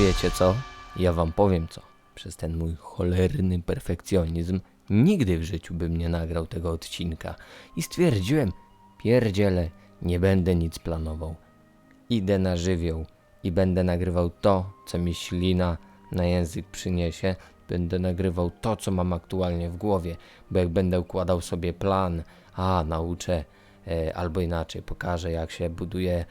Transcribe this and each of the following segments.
wiecie co? Ja wam powiem co. Przez ten mój cholerny perfekcjonizm nigdy w życiu bym nie nagrał tego odcinka. I stwierdziłem, pierdziele, nie będę nic planował. Idę na żywioł i będę nagrywał to, co mi ślina na język przyniesie. Będę nagrywał to, co mam aktualnie w głowie, bo jak będę układał sobie plan, a nauczę, e, albo inaczej, pokażę, jak się buduje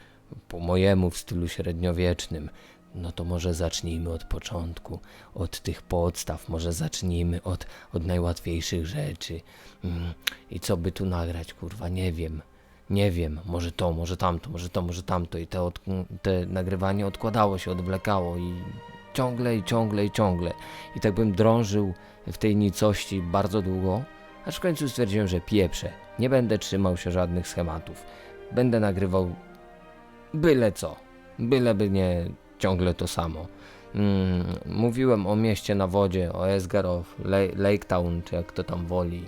po mojemu w stylu średniowiecznym. No to może zacznijmy od początku, od tych podstaw, może zacznijmy od, od najłatwiejszych rzeczy. Mm, I co by tu nagrać, kurwa, nie wiem. Nie wiem, może to, może tamto, może to, może tamto. I te, od, te nagrywanie odkładało się, odwlekało i ciągle, i ciągle, i ciągle. I tak bym drążył w tej nicości bardzo długo, aż w końcu stwierdziłem, że pieprzę. Nie będę trzymał się żadnych schematów. Będę nagrywał byle co. Byleby nie ciągle to samo. Mm, mówiłem o mieście na wodzie, o Esgarow, Lake Town, czy jak to tam woli.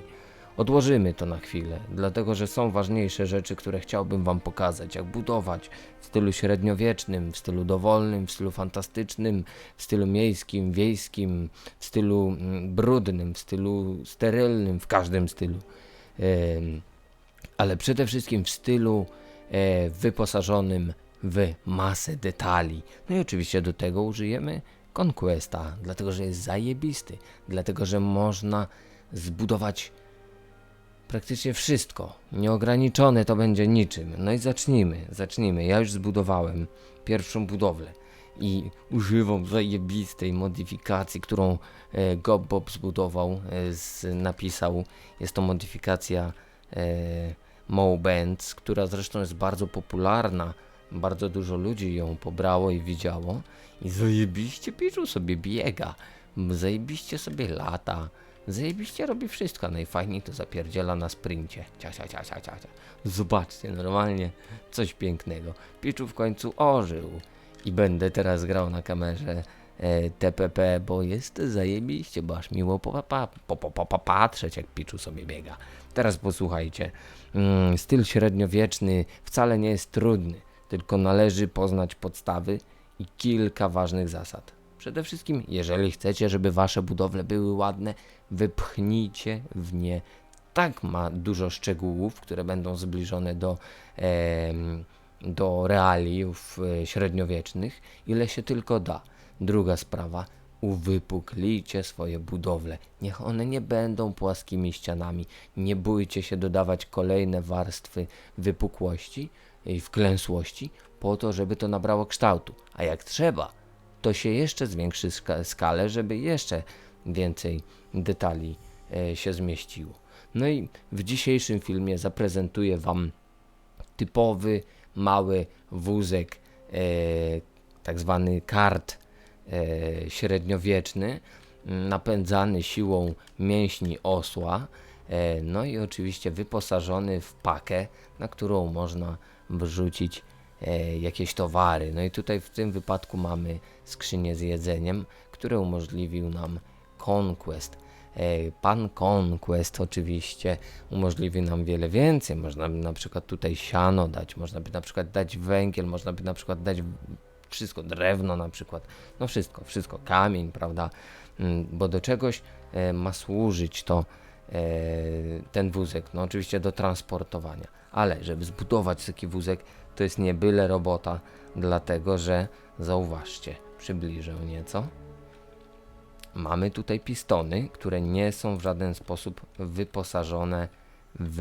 Odłożymy to na chwilę, dlatego że są ważniejsze rzeczy, które chciałbym Wam pokazać, jak budować w stylu średniowiecznym, w stylu dowolnym, w stylu fantastycznym, w stylu miejskim, wiejskim, w stylu mm, brudnym, w stylu sterylnym, w każdym stylu. Ale przede wszystkim w stylu e, wyposażonym w masę detali. No i oczywiście do tego użyjemy Conquesta, dlatego że jest zajebisty, dlatego że można zbudować praktycznie wszystko. Nieograniczone to będzie niczym. No i zacznijmy, zacznijmy. Ja już zbudowałem pierwszą budowlę i używam zajebistej modyfikacji, którą e, Gob Bob zbudował, e, z, napisał. Jest to modyfikacja e, Mo Bands, która zresztą jest bardzo popularna. Bardzo dużo ludzi ją pobrało i widziało. I zajebiście Piczu sobie biega. Zajebiście sobie lata. Zajebiście robi wszystko. Najfajniej to zapierdziela na sprincie. Cia, cia, cia, cia, cia. Zobaczcie, normalnie coś pięknego. Piczu w końcu ożył. I będę teraz grał na kamerze e, TPP, bo jest zajebiście, bo aż miło po, pa, po, po, po, po, jak Piczu sobie biega. Teraz posłuchajcie. Mm, styl średniowieczny wcale nie jest trudny, tylko należy poznać podstawy i kilka ważnych zasad. Przede wszystkim, jeżeli chcecie, żeby wasze budowle były ładne, wypchnijcie w nie tak ma dużo szczegółów, które będą zbliżone do, em, do realiów e, średniowiecznych, ile się tylko da. Druga sprawa, uwypuklijcie swoje budowle. Niech one nie będą płaskimi ścianami. Nie bójcie się dodawać kolejne warstwy wypukłości wklęsłości po to, żeby to nabrało kształtu. A jak trzeba, to się jeszcze zwiększy ska skalę, żeby jeszcze więcej detali e, się zmieściło. No i w dzisiejszym filmie zaprezentuję Wam typowy, mały wózek, e, tak zwany kart e, średniowieczny, m, napędzany siłą mięśni osła, no i oczywiście wyposażony w pakę, na którą można wrzucić e, jakieś towary. No i tutaj w tym wypadku mamy skrzynię z jedzeniem, które umożliwił nam Conquest. E, Pan Conquest oczywiście umożliwi nam wiele więcej. Można by na przykład tutaj siano dać, można by na przykład dać węgiel, można by na przykład dać wszystko, drewno na przykład, no wszystko, wszystko, kamień, prawda? Mm, Bo do czegoś e, ma służyć to e, ten wózek, no oczywiście do transportowania, ale żeby zbudować taki wózek, to jest nie byle robota, dlatego że zauważcie, przybliżę nieco. Mamy tutaj pistony, które nie są w żaden sposób wyposażone w,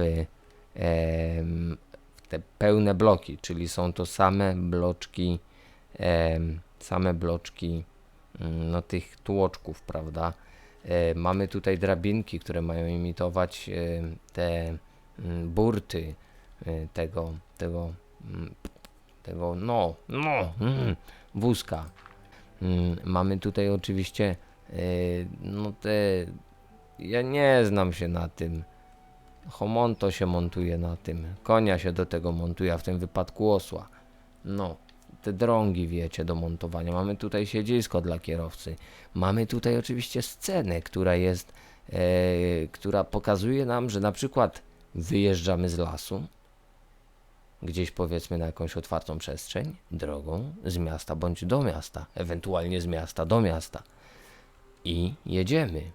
em, w te pełne bloki, czyli są to same bloczki, em, same bloczki mm, no, tych tłoczków, prawda? E, mamy tutaj drabinki, które mają imitować e, te mm, burty e, tego, tego, mm, tego, no, no, mm, wózka. Mm, Mamy tutaj oczywiście, e, no te, ja nie znam się na tym. Homonto się montuje na tym, konia się do tego montuje, a w tym wypadku osła. No, te drągi wiecie do montowania. Mamy tutaj siedzisko dla kierowcy. Mamy tutaj oczywiście scenę, która jest, e, która pokazuje nam, że na przykład wyjeżdżamy z lasu gdzieś powiedzmy na jakąś otwartą przestrzeń, drogą z miasta bądź do miasta, ewentualnie z miasta do miasta. I jedziemy.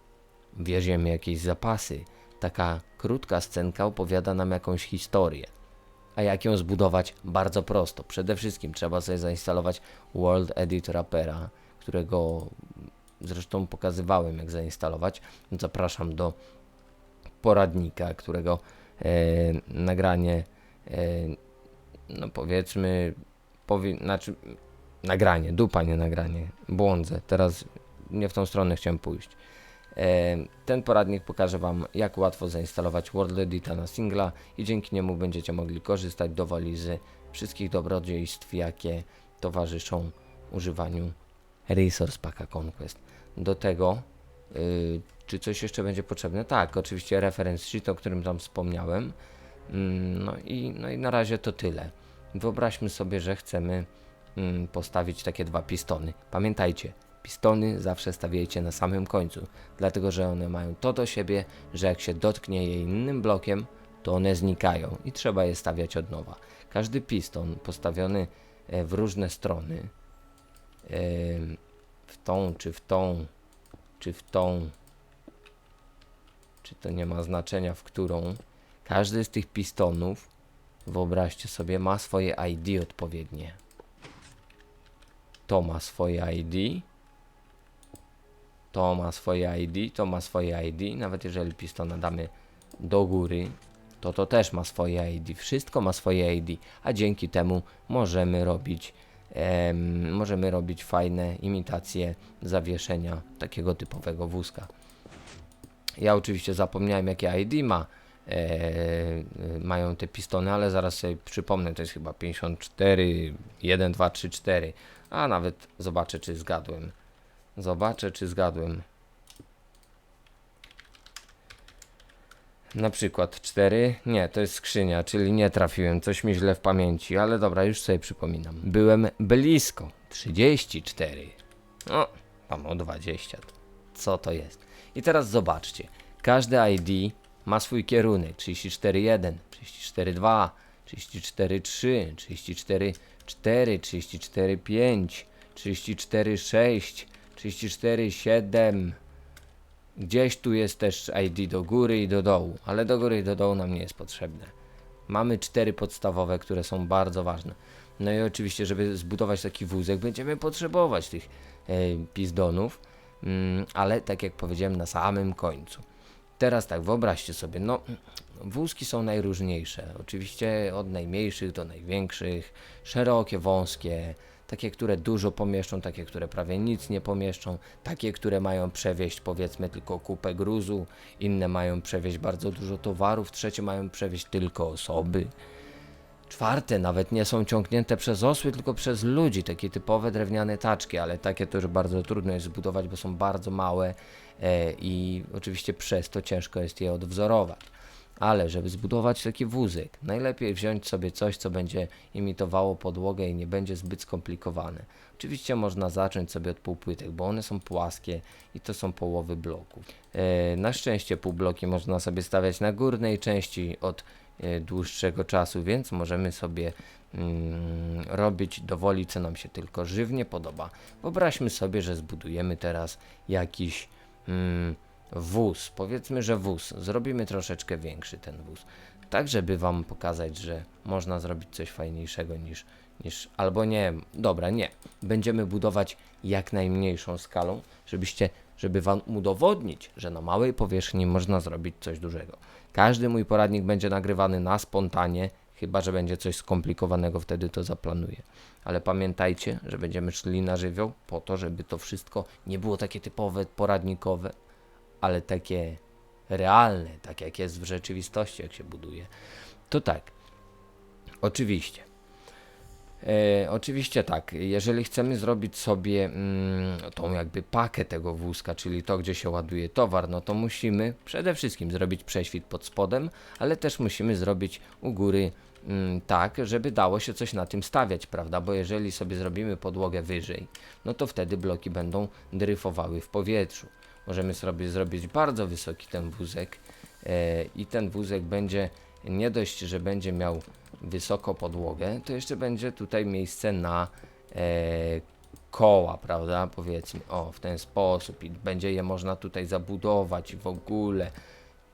Wieziemy jakieś zapasy. Taka krótka scenka opowiada nam jakąś historię. A jak ją zbudować? Bardzo prosto. Przede wszystkim trzeba sobie zainstalować World Edit Wrappera, którego zresztą pokazywałem jak zainstalować. Zapraszam do poradnika, którego e, nagranie, e, no powiedzmy, powi- znaczy nagranie, dupa nie nagranie, błądzę, teraz nie w tą stronę chciałem pójść. E, ten poradnik pokaże Wam, jak łatwo zainstalować World Edita na singla i dzięki niemu będziecie mogli korzystać dowoli z wszystkich dobrodziejstw, jakie towarzyszą używaniu Resource Packa Conquest. Do tego, y, czy coś jeszcze będzie potrzebne? Tak, oczywiście reference sheet, o którym tam wspomniałem. Mm, No i, no i na razie to tyle. Wyobraźmy sobie, że chcemy mm, postawić takie dwa pistony. Pamiętajcie, pistony zawsze stawiajcie na samym końcu, dlatego że one mają to do siebie, że jak się dotknie je innym blokiem, to one znikają i trzeba je stawiać od nowa. Każdy piston postawiony e, w różne strony, em, w tą, czy w tą, czy w tą, czy to nie ma znaczenia w którą, każdy z tych pistonów, wyobraźcie sobie, ma swoje ID odpowiednie. To ma swoje ID, to ma swoje ID, to ma swoje ID, nawet jeżeli pistona damy do góry, to to też ma swoje ID, wszystko ma swoje ID, a dzięki temu możemy robić em, możemy robić fajne imitacje zawieszenia takiego typowego wózka. Ja oczywiście zapomniałem jakie ID ma mają te pistony, ale zaraz sobie przypomnę, to jest chyba 54, 1, 2, 3, 4, a nawet zobaczę czy zgadłem. Zobaczę czy zgadłem. Na przykład 4, nie, to jest skrzynia, czyli nie trafiłem, coś mi źle w pamięci, ale dobra, już sobie przypominam. Byłem blisko, 34. No, mam o 20. Co to jest? I teraz zobaczcie, każdy ID ma swój kierunek, 34.1, 34.2, 34.3, 34.4, 34.5, 34.6, 34.7, Gdzieś tu jest też ID do góry i do dołu, ale do góry i do dołu nam nie jest potrzebne. Mamy cztery podstawowe, które są bardzo ważne. No i oczywiście, żeby zbudować taki wózek, będziemy potrzebować tych e, pizdonów, mm, ale tak jak powiedziałem, na samym końcu. Teraz tak, wyobraźcie sobie, no wózki są najróżniejsze. Oczywiście od najmniejszych do największych, szerokie, wąskie, takie, które dużo pomieszczą, takie, które prawie nic nie pomieszczą, takie, które mają przewieźć powiedzmy tylko kupę gruzu, inne mają przewieźć bardzo dużo towarów, trzecie mają przewieźć tylko osoby. Czwarte nawet nie są ciągnięte przez osły, tylko przez ludzi, takie typowe drewniane taczki, ale takie to już bardzo trudno jest zbudować, bo są bardzo małe i oczywiście przez to ciężko jest je odwzorować. Ale żeby zbudować taki wózek, najlepiej wziąć sobie coś, co będzie imitowało podłogę i nie będzie zbyt skomplikowane. Oczywiście można zacząć sobie od półpłytek, bo one są płaskie i to są połowy bloków. E, na szczęście półbloki można sobie stawiać na górnej części od e, dłuższego czasu, więc możemy sobie mm, robić dowoli, co nam się tylko żywnie podoba. Wyobraźmy sobie, że zbudujemy teraz jakiś mm, wóz, powiedzmy, że wóz, zrobimy troszeczkę większy ten wóz, tak żeby wam pokazać, że można zrobić coś fajniejszego niż, niż albo nie, dobra, nie, będziemy budować jak najmniejszą skalą, żebyście, żeby wam udowodnić, że na małej powierzchni można zrobić coś dużego. Każdy mój poradnik będzie nagrywany na spontanie, chyba że będzie coś skomplikowanego, wtedy to zaplanuję. Ale pamiętajcie, że będziemy szli na żywioł po to, żeby to wszystko nie było takie typowe poradnikowe, ale takie realne, tak jak jest w rzeczywistości, jak się buduje, to tak. Oczywiście. E, oczywiście tak, jeżeli chcemy zrobić sobie mm, tą jakby pakę tego wózka, czyli to, gdzie się ładuje towar, no to musimy przede wszystkim zrobić prześwit pod spodem, ale też musimy zrobić u góry mm, tak, żeby dało się coś na tym stawiać, prawda? Bo jeżeli sobie zrobimy podłogę wyżej, no to wtedy bloki będą dryfowały w powietrzu. Możemy sobie zrobić bardzo wysoki ten wózek e, i ten wózek będzie nie dość, że będzie miał wysoko podłogę, to jeszcze będzie tutaj miejsce na e, koła, prawda? Powiedzmy, o, w ten sposób i będzie je można tutaj zabudować w ogóle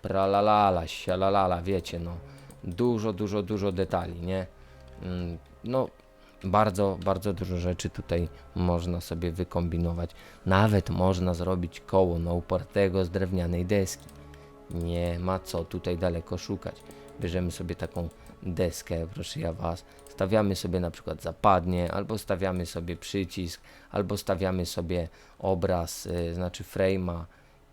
pralalala, sialalala, wiecie, no. Dużo, dużo, dużo detali, nie? Mm, No, bardzo, bardzo dużo rzeczy tutaj można sobie wykombinować. Nawet można zrobić koło no upartego z drewnianej deski. Nie ma co tutaj daleko szukać. Bierzemy sobie taką deskę, proszę ja was, stawiamy sobie na przykład zapadnie, albo stawiamy sobie przycisk, albo stawiamy sobie obraz, y, znaczy frame'a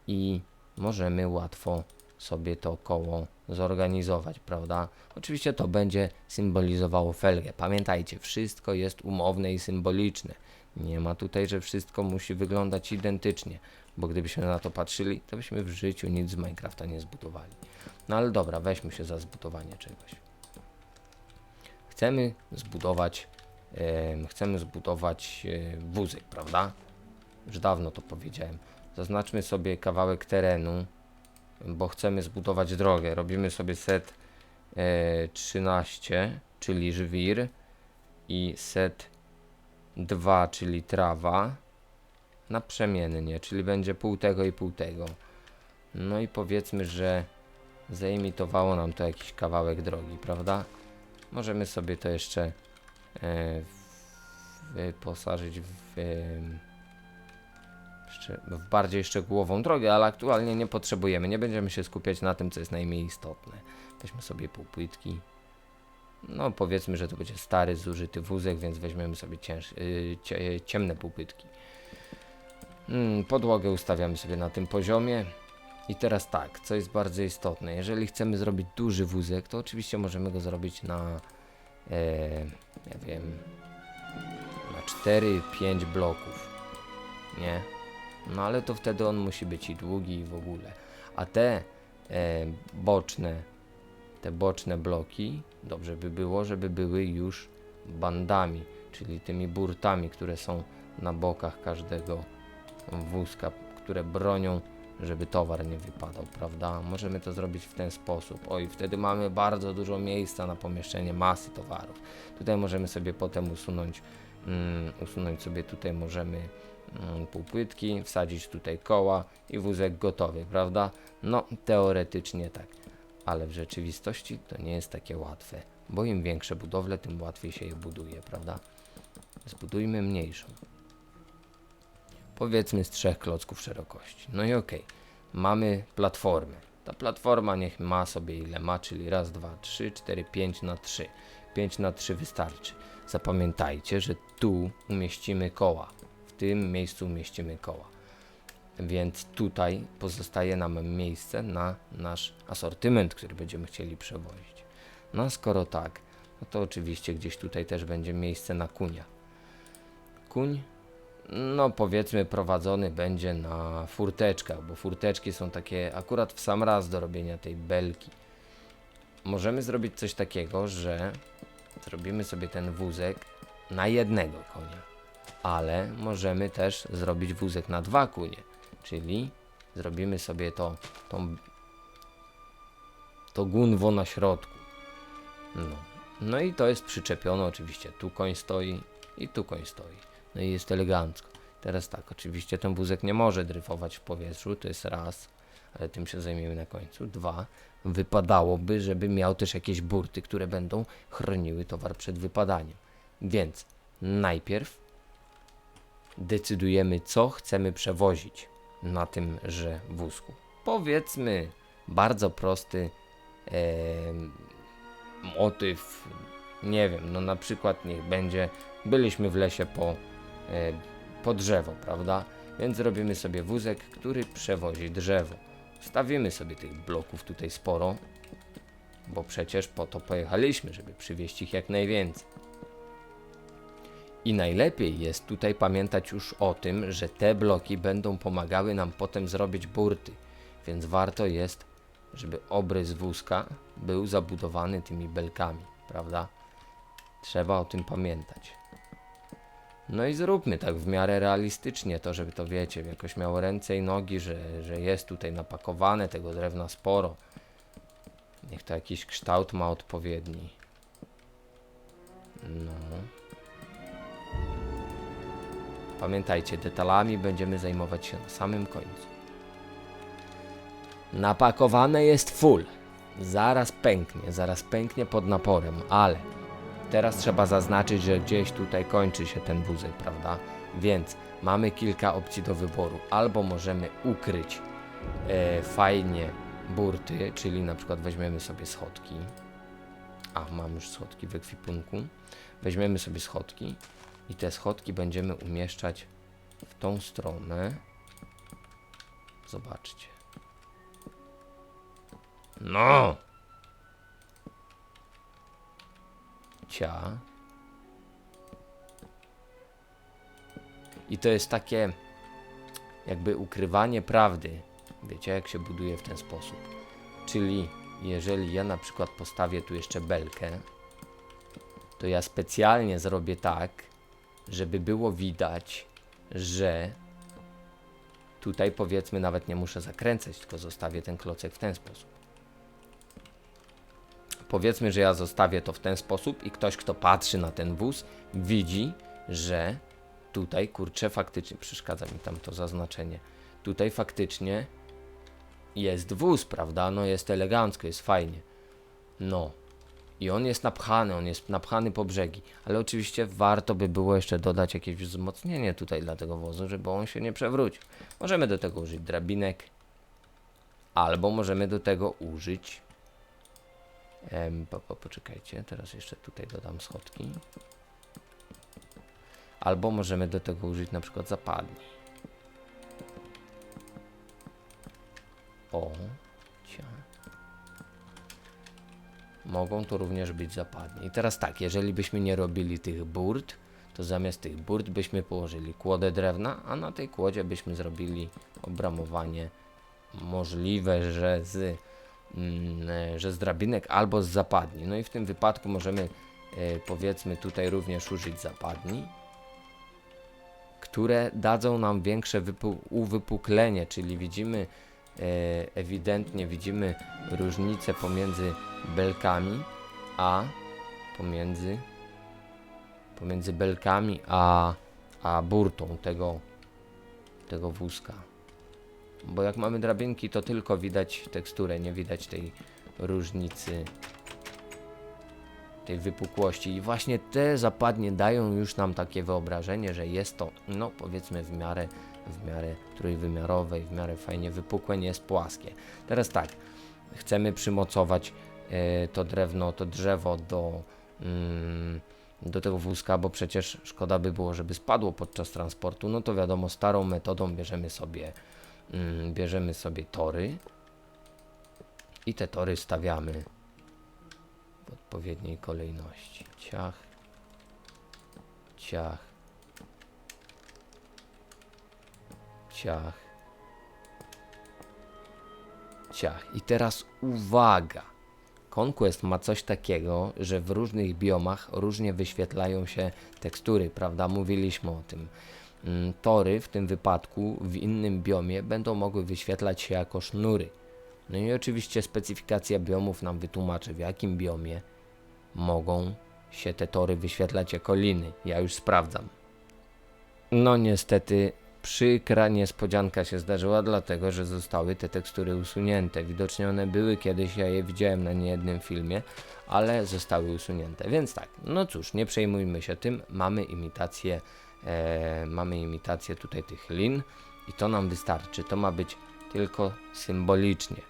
i możemy łatwo sobie to koło zorganizować, prawda? Oczywiście to będzie symbolizowało felgę. Pamiętajcie, wszystko jest umowne i symboliczne. Nie ma tutaj, że wszystko musi wyglądać identycznie, bo gdybyśmy na to patrzyli, to byśmy w życiu nic z Minecrafta nie zbudowali. No ale dobra, weźmy się za zbudowanie czegoś. Chcemy zbudować, em, chcemy zbudować e, wózek, prawda? Już dawno to powiedziałem. Zaznaczmy sobie kawałek terenu, bo chcemy zbudować drogę. Robimy sobie set e, 13, czyli żwir i set 2, czyli trawa naprzemiennie, czyli będzie pół tego i pół tego. No i powiedzmy, że zaimitowało nam to jakiś kawałek drogi, prawda? Możemy sobie to jeszcze e, wyposażyć w, szczę- w bardziej szczegółową drogę, ale aktualnie nie potrzebujemy. Nie będziemy się skupiać na tym, co jest najmniej istotne. Weźmy sobie półpłytki. No powiedzmy, że to będzie stary, zużyty wózek, więc weźmiemy sobie cięż, cie, ciemne półpytki. Mm, podłogę ustawiamy sobie na tym poziomie. I teraz tak, co jest bardzo istotne. Jeżeli chcemy zrobić duży wózek, to oczywiście możemy go zrobić na, e, ja wiem, na 4-5 bloków. Nie? No ale to wtedy on musi być i długi i w ogóle. A te e, boczne, te boczne bloki, dobrze by było, żeby były już bandami, czyli tymi burtami, które są na bokach każdego wózka, które bronią, żeby towar nie wypadał, prawda? Możemy to zrobić w ten sposób. Oj, wtedy mamy bardzo dużo miejsca na pomieszczenie masy towarów. Tutaj możemy sobie potem usunąć, mm, usunąć sobie tutaj możemy mm, półpłytki, wsadzić tutaj koła i wózek gotowy, prawda? No, teoretycznie tak, ale w rzeczywistości to nie jest takie łatwe, bo im większe budowle, tym łatwiej się je buduje, prawda? Zbudujmy mniejszą. Powiedzmy z trzech klocków szerokości. No i okej, mamy platformę. Ta platforma niech ma sobie ile ma, czyli raz, dwa, trzy, cztery, pięć na trzy. 5 na 3 wystarczy. Zapamiętajcie, że tu umieścimy koła. W tym miejscu umieścimy koła. Więc tutaj pozostaje nam miejsce na nasz asortyment, który będziemy chcieli przewozić. No a skoro tak, no to oczywiście gdzieś tutaj też będzie miejsce na kunia. Kuń, no powiedzmy prowadzony będzie na furteczkach, bo furteczki są takie akurat w sam raz do robienia tej belki. Możemy zrobić coś takiego, że zrobimy sobie ten wózek na jednego konia, ale możemy też zrobić wózek na dwa kunie, czyli zrobimy sobie to, tą, to gunwo na środku. No. no i to jest przyczepione oczywiście, tu koń stoi i tu koń stoi. No i jest elegancko. Teraz tak, oczywiście ten wózek nie może dryfować w powietrzu, to jest raz, ale tym się zajmiemy na końcu. Dwa, wypadałoby, żeby miał też jakieś burty, które będą chroniły towar przed wypadaniem. Więc najpierw decydujemy, co chcemy przewozić na tymże wózku. Powiedzmy, bardzo prosty em, motyw, nie wiem, no na przykład niech będzie, byliśmy w lesie po, e, po drzewo, prawda? Więc robimy sobie wózek, który przewozi drzewo. Stawimy sobie tych bloków tutaj sporo, bo przecież po to pojechaliśmy, żeby przywieźć ich jak najwięcej. I najlepiej jest tutaj pamiętać już o tym, że te bloki będą pomagały nam potem zrobić burty, więc warto jest, żeby obrys wózka był zabudowany tymi belkami, prawda? Trzeba o tym pamiętać. No i zróbmy tak w miarę realistycznie to, żeby to wiecie, jakoś miało ręce i nogi, że, że jest tutaj napakowane tego drewna sporo. Niech to jakiś kształt ma odpowiedni. No. Pamiętajcie, detalami będziemy zajmować się na samym końcu. Napakowane jest full. Zaraz pęknie, zaraz pęknie pod naporem, ale teraz trzeba zaznaczyć, że gdzieś tutaj kończy się ten wózek, prawda? Więc mamy kilka opcji do wyboru. Albo możemy ukryć e, fajnie burty, czyli na przykład weźmiemy sobie schodki. A, mam już schodki w ekwipunku. Weźmiemy sobie schodki i te schodki będziemy umieszczać w tą stronę. Zobaczcie. No! I to jest takie jakby ukrywanie prawdy. Wiecie, jak się buduje w ten sposób. Czyli jeżeli ja na przykład postawię tu jeszcze belkę, to ja specjalnie zrobię tak, żeby było widać, że tutaj powiedzmy nawet nie muszę zakręcać, tylko zostawię ten klocek w ten sposób. Powiedzmy, że ja zostawię to w ten sposób i ktoś, kto patrzy na ten wóz, widzi, że tutaj, kurczę, faktycznie przeszkadza mi tam to zaznaczenie. Tutaj faktycznie jest wóz, prawda? No jest elegancko, jest fajnie. No. I on jest napchany, on jest napchany po brzegi. Ale oczywiście warto by było jeszcze dodać jakieś wzmocnienie tutaj dla tego wozu, żeby on się nie przewrócił. Możemy do tego użyć drabinek. Albo możemy do tego użyć... Po, po, poczekajcie, teraz jeszcze tutaj dodam schodki. Albo możemy do tego użyć na przykład zapadni. O, cia. Mogą to również być zapadnie. I teraz tak, jeżeli byśmy nie robili tych burt, to zamiast tych burt byśmy położyli kłodę drewna, a na tej kłodzie byśmy zrobili obramowanie możliwe, że z, że z drabinek albo z zapadni. No i w tym wypadku możemy e, powiedzmy tutaj również użyć zapadni, które dadzą nam większe wypu- uwypuklenie, czyli widzimy e, ewidentnie widzimy różnicę pomiędzy belkami a pomiędzy pomiędzy belkami a, a burtą tego tego wózka. Bo jak mamy drabinki, to tylko widać teksturę, nie widać tej różnicy tej wypukłości. I właśnie te zapadnie dają już nam takie wyobrażenie, że jest to, no powiedzmy w miarę, w miarę trójwymiarowe i w miarę fajnie wypukłe, nie jest płaskie. Teraz tak, chcemy przymocować e, to drewno, to drzewo do, mm, do tego wózka, bo przecież szkoda by było, żeby spadło podczas transportu, no to wiadomo, starą metodą bierzemy sobie, bierzemy sobie tory i te tory stawiamy w odpowiedniej kolejności. Ciach, ciach, ciach, ciach. I teraz uwaga! Conquest ma coś takiego, że w różnych biomach różnie wyświetlają się tekstury, prawda? Mówiliśmy o tym. Mm, Tory w tym wypadku w innym biomie będą mogły wyświetlać się jako sznury. No i oczywiście specyfikacja biomów nam wytłumaczy, w jakim biomie mogą się te tory wyświetlać jako liny. Ja już sprawdzam. No niestety przykra niespodzianka się zdarzyła, dlatego że zostały te tekstury usunięte. Widocznie one były kiedyś, ja je widziałem na niejednym filmie, ale zostały usunięte. Więc tak, no cóż, nie przejmujmy się tym. Mamy imitację, e, mamy imitację tutaj tych lin i to nam wystarczy. To ma być tylko symbolicznie.